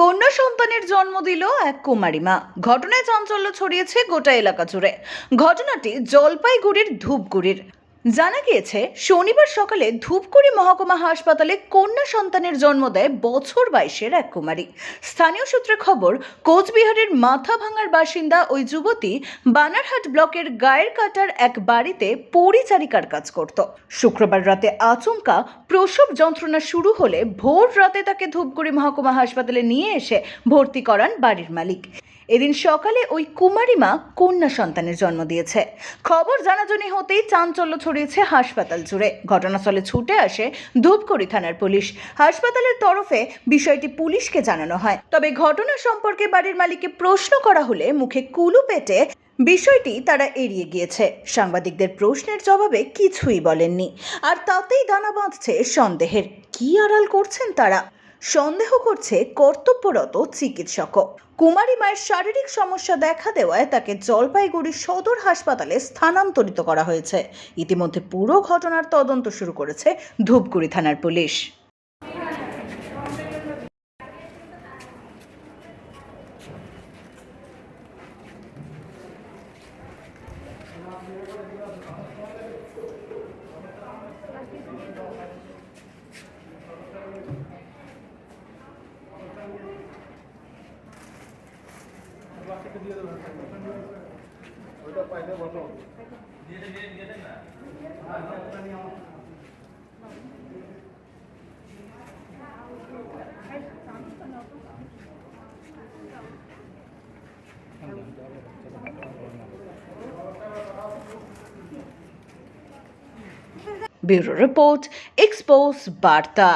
কন্যা সন্তানের জন্ম দিল এক কুমারী মা। ঘটনায় চাঞ্চল্য ছড়িয়েছে গোটা এলাকা জুড়ে। ঘটনাটি জলপাইগুড়ির ধূপগুড়ির। জানা গিয়েছে, শনিবার সকালে ধূপগুড়ি মহকুমা হাসপাতালে কন্যা সন্তানের জন্ম দেয় বছর বাইশের এক কুমারী। স্থানীয় সূত্রে খবর, কোচবিহারের মাথা ভাঙার বাসিন্দা ওই যুবতী বানারহাট ব্লকের গায়ের কাটার এক বাড়িতে পরিচারিকার কাজ করত। শুক্রবার রাতে আচমকা প্রসব যন্ত্রণা শুরু হলে ভোর রাতে তাকে ধূপগুড়ি মহকুমা হাসপাতালে নিয়ে এসে ভর্তি করান বাড়ির মালিক। এদিন সকালে ওই কুমারী মা কন্যা সন্তানের জন্ম দিয়েছে। খবর জানাজানি হতেই চাঞ্চল্য ছড়িয়েছে হাসপাতাল জুড়ে। ঘটনাস্থলে ছুটে আসে ধূপগুড়ি থানার পুলিশ। হাসপাতালের তরফে বিষয়টি পুলিশকে জানানো হয়। তবে ঘটনা সম্পর্কে বাড়ির মালিককে প্রশ্ন করা হলে মুখে কুলু পেটে বিষয়টি তারা এড়িয়ে গিয়েছে। সাংবাদিকদের প্রশ্নের জবাবে কিছুই বলেননি। আর তাতেই দানা বাঁধছে সন্দেহের। কি আড়াল করছেন তারা? সন্দেহ করছে কর্তব্যরত চিকিৎসকও। কুমারী মায়ের শারীরিক সমস্যা দেখা দেওয়ায় তাকে জলপাইগুড়ি সদর হাসপাতালে স্থানান্তরিত করা হয়েছে। ইতিমধ্যে পুরো ঘটনার তদন্ত শুরু করেছে ধূপগুড়ি থানার পুলিশ। ব্যুরো রিপোর্ট এক্সপোজ বার্তা